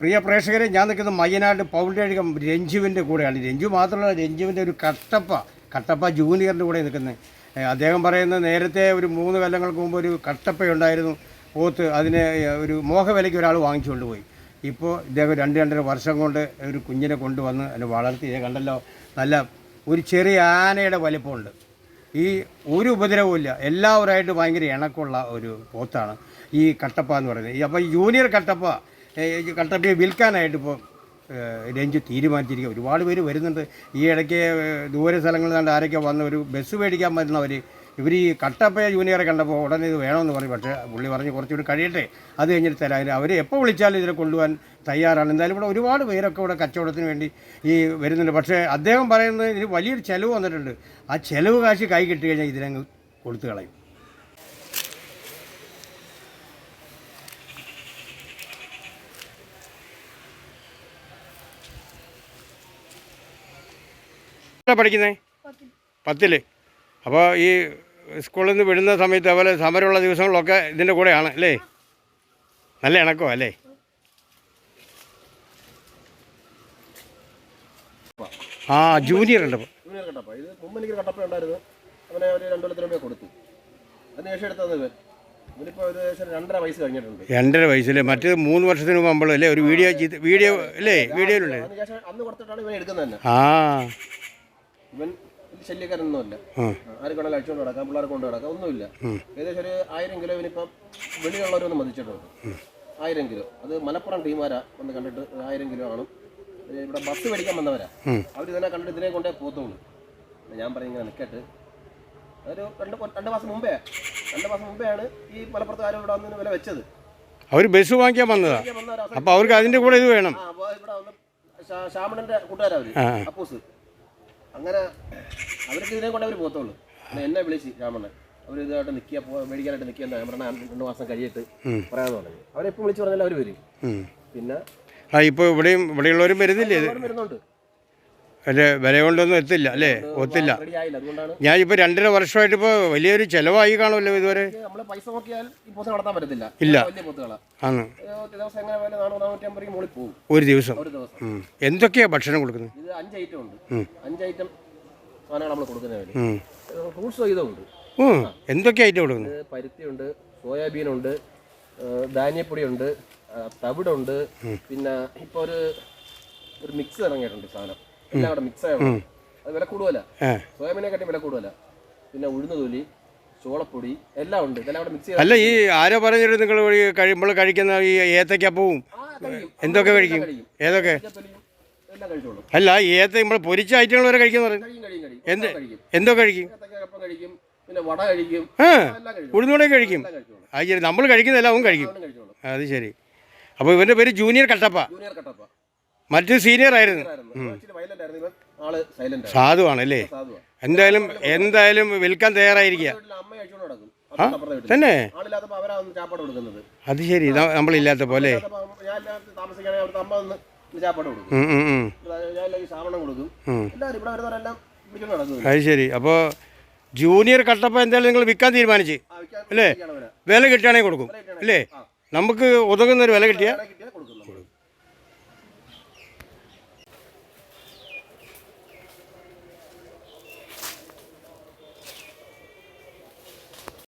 പ്രിയ പ്രേക്ഷകരെ ഞാൻ നിൽക്കുന്ന മയ്യനാട് പൗണ്ടേഴികം രഞ്ജുവിന്റെ കൂടെയാണ്. രഞ്ജു മാത്രമല്ല രഞ്ജുവിന്റെ ഒരു കട്ടപ്പ കട്ടപ്പ ജൂനിയറിന്റെ കൂടെ നിൽക്കുന്നത്. അദ്ദേഹം പറയുന്നത് നേരത്തെ ഒരു മൂന്ന് കൊല്ലങ്ങൾക്ക് മുമ്പ് ഒരു കട്ടപ്പയുണ്ടായിരുന്നു. പോത്ത് അതിനെ ഒരു മോഹവിലയ്ക്ക് ഒരാൾ വാങ്ങിച്ചുകൊണ്ട് പോയി ഇപ്പോൾ ഇദ്ദേഹം രണ്ട് രണ്ടര വർഷം കൊണ്ട് ഒരു കുഞ്ഞിനെ കൊണ്ടുവന്ന് അതിനെ വളർത്തി. ഇതേ കണ്ടല്ലോ നല്ല ഒരു ചെറിയ ആനയുടെ വലിപ്പമുണ്ട്. ഈ ഒരു ഉപദ്രവവും ഇല്ല. എല്ലാവരുമായിട്ട് ഭയങ്കര ഇണക്കമുള്ള ഒരു പോത്താണ് ഈ കട്ടപ്പ എന്ന് പറയുന്നത്. അപ്പോൾ ജൂനിയർ കട്ടപ്പ കട്ടപ്പയെ വിൽക്കാനായിട്ട് ഇപ്പോൾ രഞ്ജു തീരുമാനിച്ചിരിക്കുക ഒരുപാട് പേര് വരുന്നുണ്ട്. ഈ ഇടയ്ക്ക് ദൂര സ്ഥലങ്ങളിൽ നിന്നാണ്ട് ആരൊക്കെ വന്ന് ഒരു ബസ് മേടിക്കാൻ പറ്റുന്നവർ ഇവർ ഈ കട്ടപ്പയ ജൂനിയറെ കണ്ടപ്പോൾ ഉടനെ ഇത് വേണമെന്ന് പറഞ്ഞു. പക്ഷേ പുള്ളി പറഞ്ഞ് കുറച്ചുകൂടി കഴിയട്ടെ. അത് കഴിഞ്ഞിട്ട് തരാം. അവർ എപ്പോൾ വിളിച്ചാലും ഇതിനെ കൊണ്ടുപോകാൻ തയ്യാറാണ്. എന്തായാലും ഇവിടെ ഒരുപാട് പേരൊക്കെ ഇവിടെ കച്ചവടത്തിന് വേണ്ടി ഈ വരുന്നുണ്ട്. പക്ഷേ അദ്ദേഹം പറയുന്നത് ഇതിന് വലിയൊരു ചിലവ് വന്നിട്ടുണ്ട്. ആ ചിലവ് കാശ് കൈ കിട്ടി കഴിഞ്ഞാൽ ഇതിനങ്ങ് കൊടുത്തു കളയും. പഠിക്കുന്നേ? പത്തിൽ. അപ്പോൾ ഈ സ്കൂളിൽ നിന്ന് വിടുന്ന സമയത്ത് അതുപോലെ സമരമുള്ള ദിവസങ്ങളൊക്കെ ഇതിന്റെ കൂടെയാണ് അല്ലേ? നല്ല ഇണക്കോ അല്ലേ? ആ ജൂനിയർ ഉണ്ട്. ജൂനിയർ കട്ടപ്പ. ഇത് മുമ്പ് കട്ടപ്പ ഉണ്ടായിരുന്നു. അവനെ ഒരു രണ്ടു കൊല്ലത്തിന് കൊടുത്തു. അതിനുശേഷം എടുത്തത് രണ്ടര വയസ്സ് കഴിഞ്ഞിട്ടുണ്ട്. രണ്ടര വയസ്സിൽ മറ്റേത് മൂന്ന് വർഷത്തിന് മുമ്പ് അല്ലേ? ഒരു വീഡിയോ വീഡിയോ അല്ലേ? വീഡിയോയിലുണ്ട് ആ. ഇവൻ ശല്യക്കാരനൊന്നുമല്ല. അഴിച്ചുകൊണ്ട് കൊണ്ട് നടക്കാം ഒന്നുമില്ല. ഏകദേശം ഒരു ആയിരം കിലോ ഇവനിപ്പം വെളിയുള്ളവരൊന്ന് മതിച്ചിട്ടുണ്ട്. ആയിരം കിലോ. അത് മലപ്പുറം ടീമാരാ കണ്ടിട്ട് ആയിരം കിലോ ആണ്. ഇവിടെ ബസ് മേടിക്കാൻ വന്നവരാ. ഉം. അവർ ഇതിനെ കണ്ടിട്ട് ഇതിനെ കൊണ്ടേ പോത്തുള്ളൂ. ഞാൻ പറഞ്ഞു ഇങ്ങനെ നിൽക്കട്ട് അതൊരു രണ്ട് രണ്ട് മാസം മുമ്പേ രണ്ട് മാസം ഈ മലപ്പുറത്തുകാരും ഇവിടെ വന്നതിന് വില വെച്ചത്. അവർ ബസ് വാങ്ങിക്കാൻ വന്നതാ. അപ്പോൾ അവർക്ക് അതിന്റെ കൂടെ ഇത് വേണം. ഇവിടെ ശ്യാമണന്റെ കൂട്ടുകാരാ അവർ അപ്പൂസ്. അങ്ങനെ അവർക്ക് ഇതിനെ കൊണ്ട് അവർ പിന്നെ എന്നെ വിളിച്ച് രാമണ്ണൻ. അവർ ഇതായിട്ട് നിൽക്കുക മേടിക്കാനായിട്ട് നിൽക്കുക ഞാൻ പറഞ്ഞാൽ രണ്ട് മാസം കഴിയിട്ട് പറയാതെ പറഞ്ഞു. അവരെപ്പോൾ വിളിച്ച് പറഞ്ഞാൽ അവർ വരും. പിന്നെ ആ ഇപ്പോൾ ഇവിടെയും ഇവിടെയുള്ളവരും വരുന്നില്ലേ വരുന്നുണ്ട്. അല്ലേ വില കൊണ്ടൊന്നും എത്തില്ല അല്ലേ? ഒത്തില്ല. ഇപ്പോൾ രണ്ടര വർഷമായിട്ട് ഇപ്പോൾ വലിയൊരു ചിലവായി കാണുമല്ലോ ഇതുവരെ. ഇല്ല. ആണ് ഒരു ദിവസം. എന്തൊക്കെയാണ് ഭക്ഷണം കൊടുക്കുന്നത്? ഉണ്ട്. എന്തൊക്കെ ഐറ്റം കൊടുക്കുന്നത് പരുത്തിയുണ്ട് സോയാബീനുണ്ട് ധാന്യപ്പൊടിയുണ്ട് ആ, തവിടുണ്ട് പിന്നെ ഇപ്പോൾ ഒരു ഒരു മിക്സ് ഇറങ്ങിയിട്ടുണ്ട് സാധനം. എല്ലാം അവിടെ മിക്സ് ആയതാണ് അത് വില കൂടുതല. ഏ സോയാബീനെ കാട്ടി വില കൂടുതല. പിന്നെ ഉഴുന്നതുലി, ചോളപ്പൊടി എല്ലാം ഉണ്ട്. ഇതെല്ലാം അവിടെ മിക്സ് ചെയ്ത് അല്ല ഈ ആരോ പറഞ്ഞിട്ട് നിങ്ങൾ കഴിയുമ്പോൾ കഴിക്കുന്ന ഈ കഴിക്കും. എന്തൊക്കെ കഴിക്കും. ഏതൊക്കെ? അല്ല ഈ ഏത്ത നമ്മൾ പൊരിച്ച ഐറ്റങ്ങൾ വരെ കഴിക്കുന്ന എന്ത്? എന്തോ കഴിക്കും? പിന്നെ വട കഴിക്കും. കഴിക്കും. അത് ശരി. നമ്മൾ കഴിക്കുന്നില്ല അവൻ കഴിക്കും. അത് ശരി. അപ്പോൾ ഇവന്റെ പേര് ജൂനിയർ കട്ടപ്പ. ജൂനിയർ കട്ടപ്പ. മറ്റു സീനിയർ ആയിരുന്നു. സാധുവാണ് അല്ലേ? എന്തായാലും എന്തായാലും വിൽക്കാൻ തയ്യാറായിരിക്കുക. തന്നെ? അത് ശരി നമ്മളില്ലാത്ത പോലെ അത് ശരി. അപ്പോൾ ജൂനിയർ കട്ടപ്പ എന്തായാലും നിങ്ങൾ വിൽക്കാൻ തീരുമാനിച്ച്. അല്ലേ? വില കിട്ടുകയാണെങ്കിൽ കൊടുക്കും. അല്ലേ? നമുക്ക് ഒതുങ്ങുന്നൊരു ഒരു വില കിട്ടിയാൽ